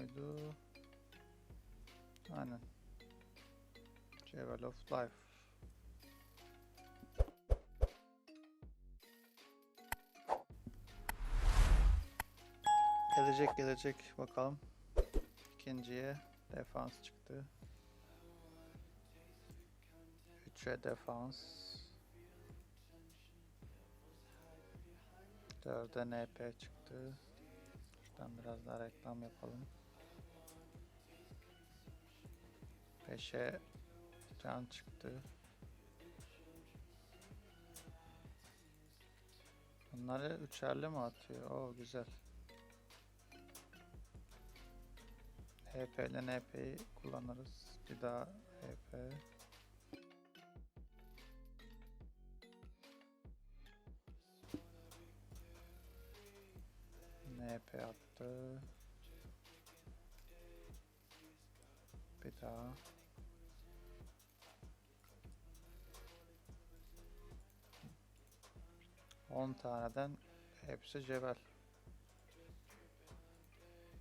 muydu? Aynen. Jewel of Life. Gelecek gelecek bakalım. İkinciye defans çıktı. 3'e defans. 4'e NP çıktı. Şuradan biraz daha reklam yapalım. 5'e can çıktı. Bunları üçerli mi atıyor? Oo güzel. HP ile NP'yi kullanırız. Bir daha HP. NP attı. Bir daha. On taneden hepsi cebel.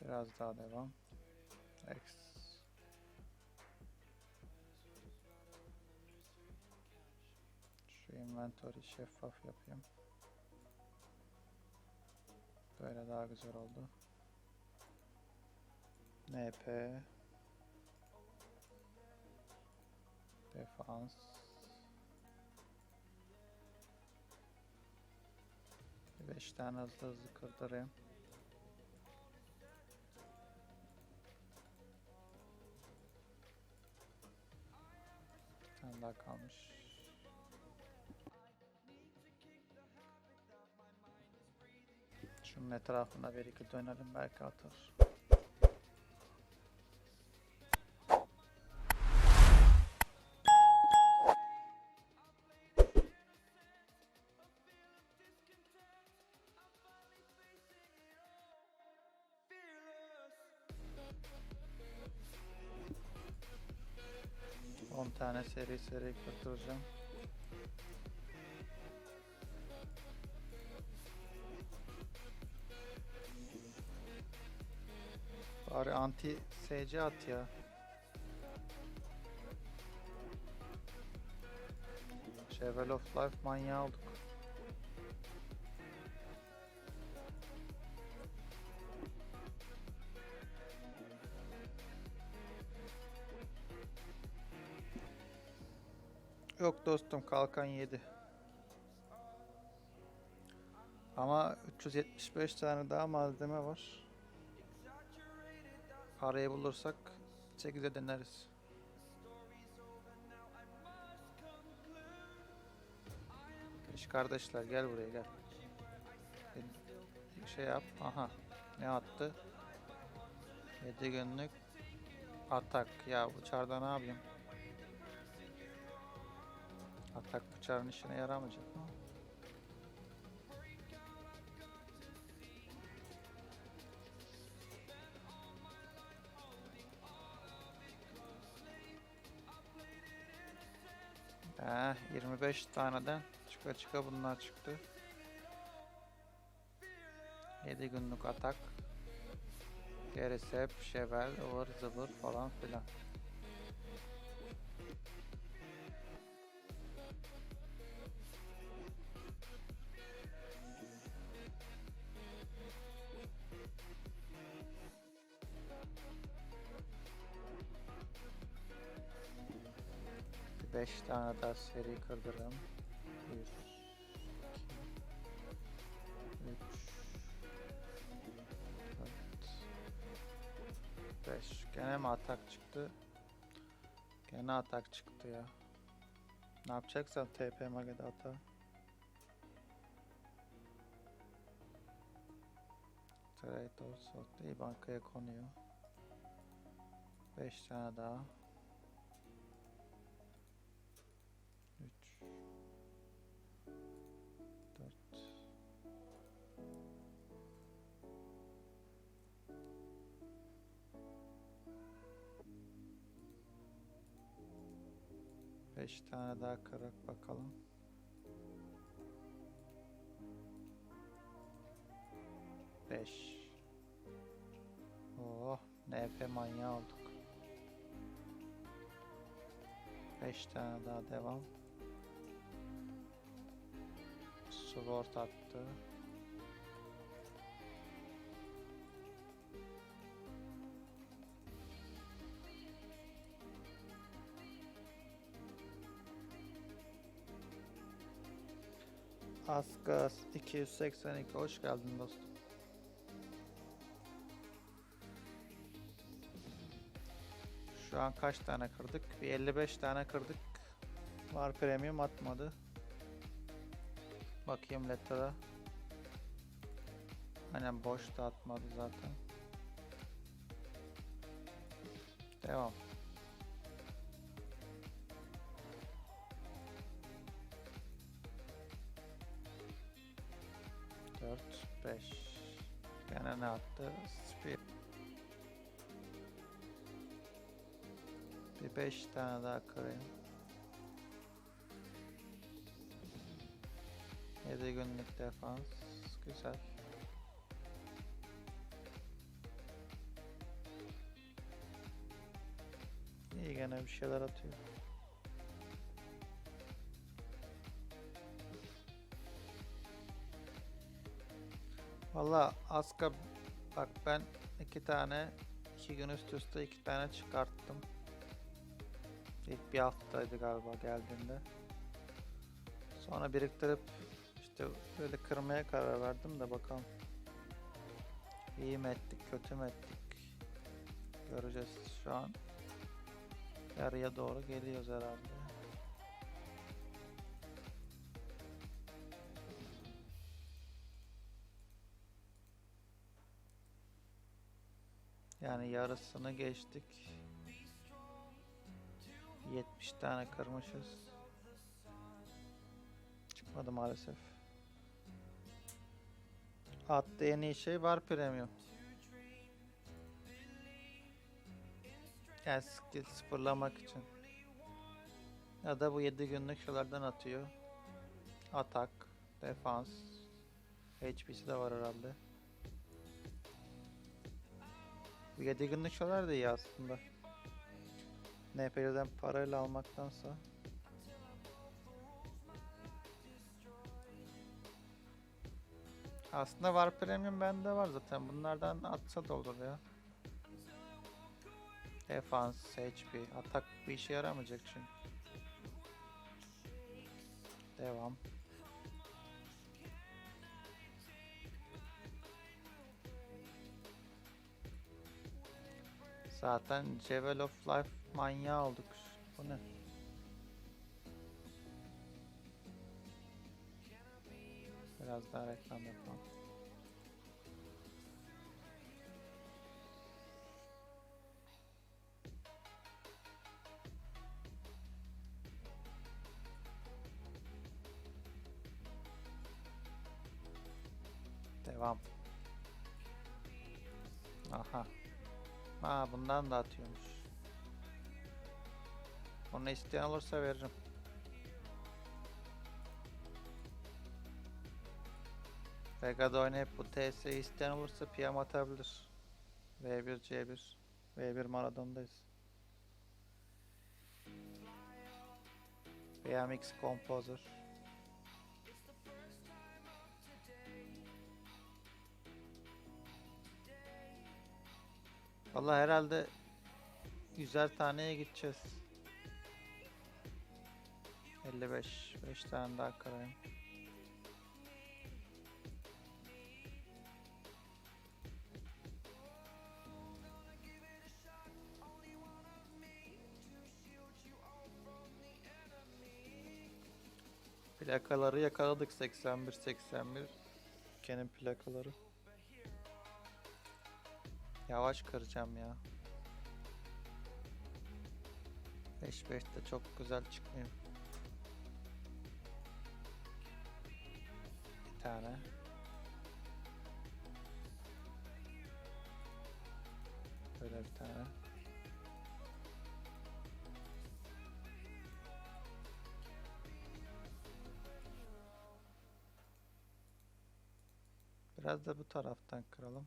Biraz daha devam. X. Şu inventory şeffaf yapayım. Böyle daha güzel oldu. NP Defans Bir Beş tane hızlı hızlı kırdırayım. Bir tane daha kalmış. Şunun etrafına bir iki dönelim belki atar. Tane seri seri kırdıracağım. Bari anti SC at ya. Chevel of Life manyağı olduk. Yok dostum kalkan 7. Ama 375 tane daha malzeme var. Parayı bulursak 8'e deneriz. Geç kardeşler gel buraya gel. Şey yap. Aha. Ne attı? 7 günlük atak. Ya bu çarda ne yapayım? Atak bıçağın işine yaramayacak mı? Eh, 25 taneden çıka çıka bunlar çıktı. 7 günlük atak. Gerisi hep şevel, ıvır zıvır falan filan. Beş tane daha seri. Bir, iki, üç, dört, beş. Gene mi atak çıktı? Gene atak çıktı ya. Ne yapacaksan TP Mage'de ata. Trade olsa iyi bankaya konuyor. 5 tane daha. 5 tane daha kırak bakalım. Beş. Oh NP manyağı olduk. 5 tane daha devam. Sword attı. Asgas 282 hoş geldin dostum. Şu an kaç tane kırdık? Bir 55 tane kırdık. Var premium atmadı. Bakayım letter'a. Aynen boş da atmadı zaten. Devam. Dört, beş. Gene ne attı? Speed. Bir beş tane daha kırayım. Yedi günlük defans. Güzel. İyi gene bir şeyler atıyor. Valla Aska bak ben iki tane iki gün üst üste iki tane çıkarttım. İlk bir haftaydı galiba geldiğinde. Sonra biriktirip işte böyle kırmaya karar verdim de bakalım. İyi mi ettik, kötü mü ettik? Göreceğiz şu an. Yarıya doğru geliyoruz herhalde. Yarısını geçtik. 70 tane kırmışız. Çıkmadı maalesef. Attığı en iyi şey var premium. Yani skill sıfırlamak için. Ya da bu 7 günlük şeylerden atıyor. Atak, defans, HP'si de var herhalde. Bu 7 günlük şeyler de iyi aslında. NP'den parayla almaktansa. Aslında var premium bende var zaten. Bunlardan atsa da olur ya. Defans, HP, atak bir işe yaramayacak çünkü. Devam. Zaten Jewel of Life manyağı olduk. Bu ne? Biraz daha reklam yapalım. Devam. Ha bundan da atıyormuş. Onu isteyen olursa veririm. Vega'da oynayıp bu TS'yi isteyen olursa PM atabilir. V1 C1 V1 Maradon'dayız. VMX Composer Vallahi herhalde yüzer taneye gideceğiz. 55 5 tane daha kırayım. Plakaları yakaladık 81 81 Kenin plakaları. Yavaş kıracağım ya. 5 5 de çok güzel çıkmıyor. Bir tane. Böyle bir tane. Biraz da bu taraftan kıralım.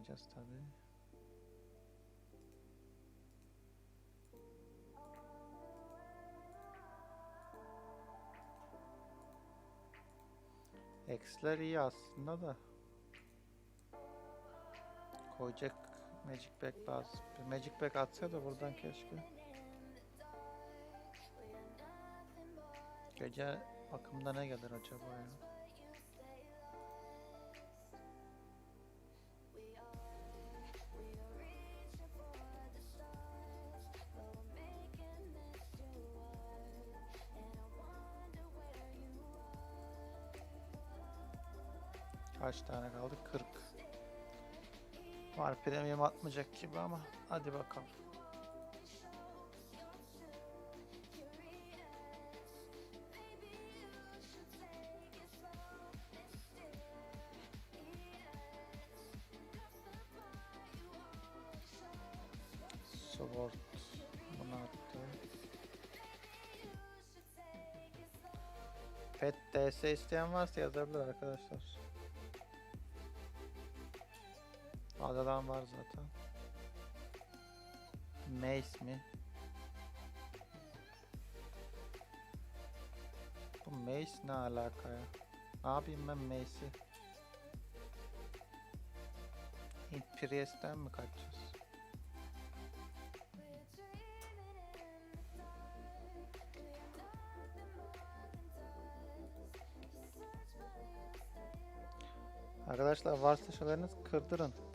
Yazamayacağız tabii. X'ler iyi aslında da. Koyacak Magic Pack lazım. Magic Pack atsa da buradan keşke. Gece bakımda ne gelir acaba ya? Kaç tane kaldı? 40. Var premium atmayacak gibi ama hadi bakalım. Sword bunu attı. Pet DS isteyen varsa yazabilir arkadaşlar. Adadan var zaten. Mace mi? Bu Mace ne alaka ya? Ne yapayım ben Mace'i? Hint Priest'ten mi kaçacağız? Arkadaşlar varsa şeyleriniz kırdırın.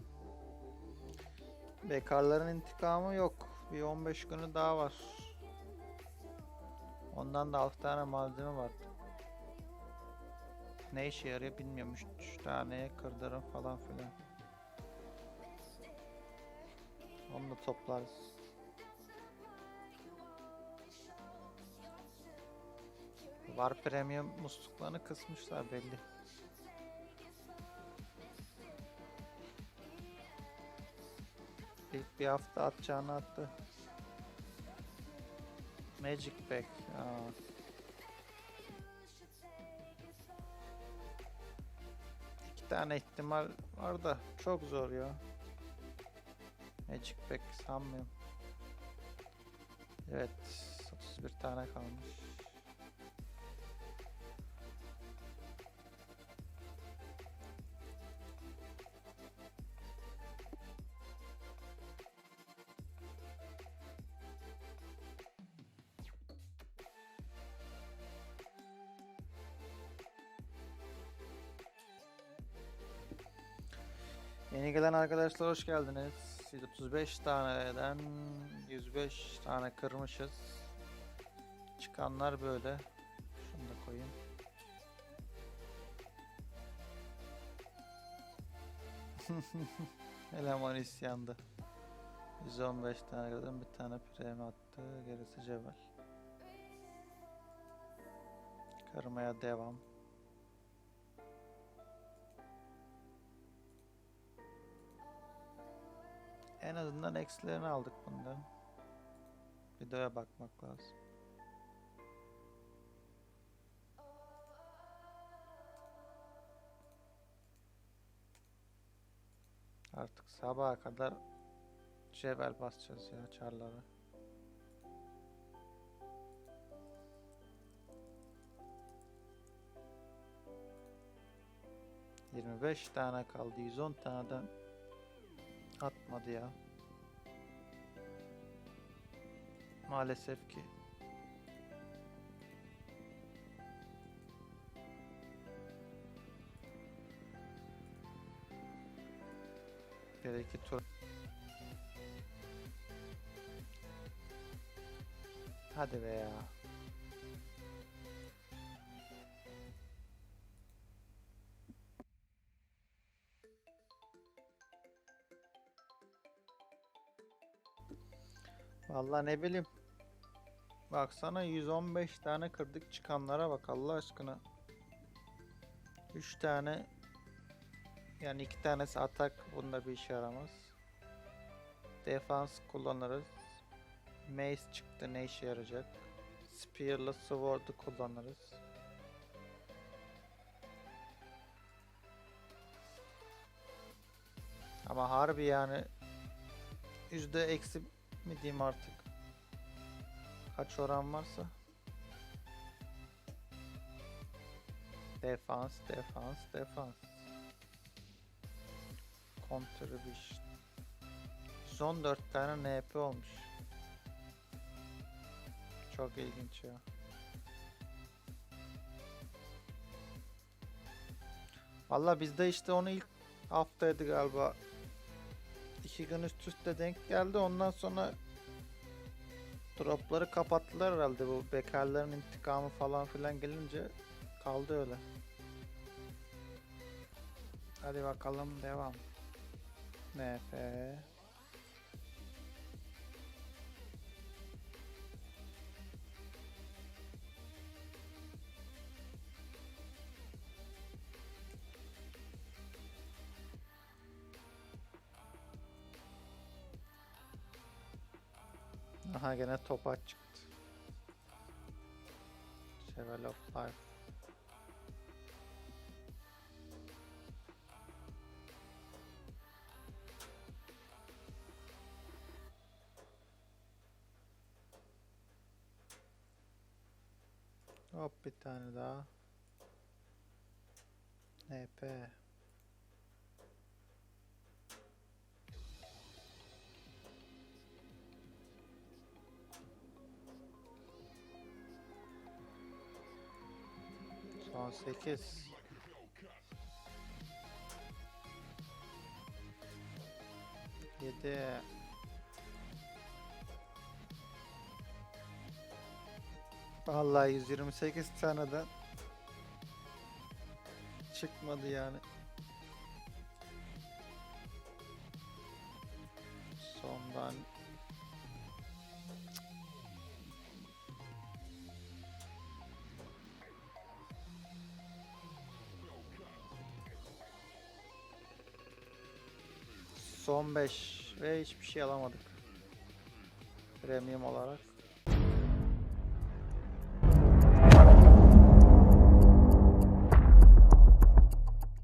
Bekarların intikamı yok. Bir 15 günü daha var. Ondan da 6 tane malzeme var. Ne işe yarıyor bilmiyorum. 3 taneye kırdırın falan filan. Onu da toplarız. Var premium musluklarını kısmışlar belli. Bir hafta atacağını attı. Magic Pack. Aa. İki tane ihtimal var da çok zor ya. Magic Pack sanmıyorum. Evet, 31 tane kalmış. Yeni gelen arkadaşlar hoş geldiniz. 135 taneden 105 tane kırmışız. Çıkanlar böyle. Şunu da koyayım. Eleman isyandı. 115 tane kadın bir tane prem attı. Gerisi cebel. Kırmaya devam. En azından eksilerini aldık bundan. Videoya bakmak lazım. Artık sabaha kadar cebel basacağız ya çarlara. Yirmi beş tane kaldı. 110 taneden atmadı ya. Maalesef ki. İki tur. Hadi be ya. Vallahi ne bileyim. Baksana 115 tane kırdık çıkanlara bak Allah aşkına. 3 tane yani 2 tanesi atak bunda bir işe yaramaz. Defans kullanırız. Mace çıktı ne işe yarayacak? Spear'la Sword'u kullanırız. Ama harbi yani yüzde eksi mi diyeyim artık. Kaç oran varsa. Defans, defans, defans. Contribution. Son 4 tane NP olmuş. Çok ilginç ya. Valla bizde işte onu ilk haftaydı galiba. İki gün üst üste denk geldi. Ondan sonra dropları kapattılar herhalde bu bekarların intikamı falan filan gelince kaldı öyle. Hadi bakalım devam. NF. Aha gene topa çıktı. Sevel of Life. Hop bir tane daha. NP. 18. Yedi. Vallahi 128 tane de çıkmadı yani. Sondan son 5 ve hiçbir şey alamadık. Premium olarak.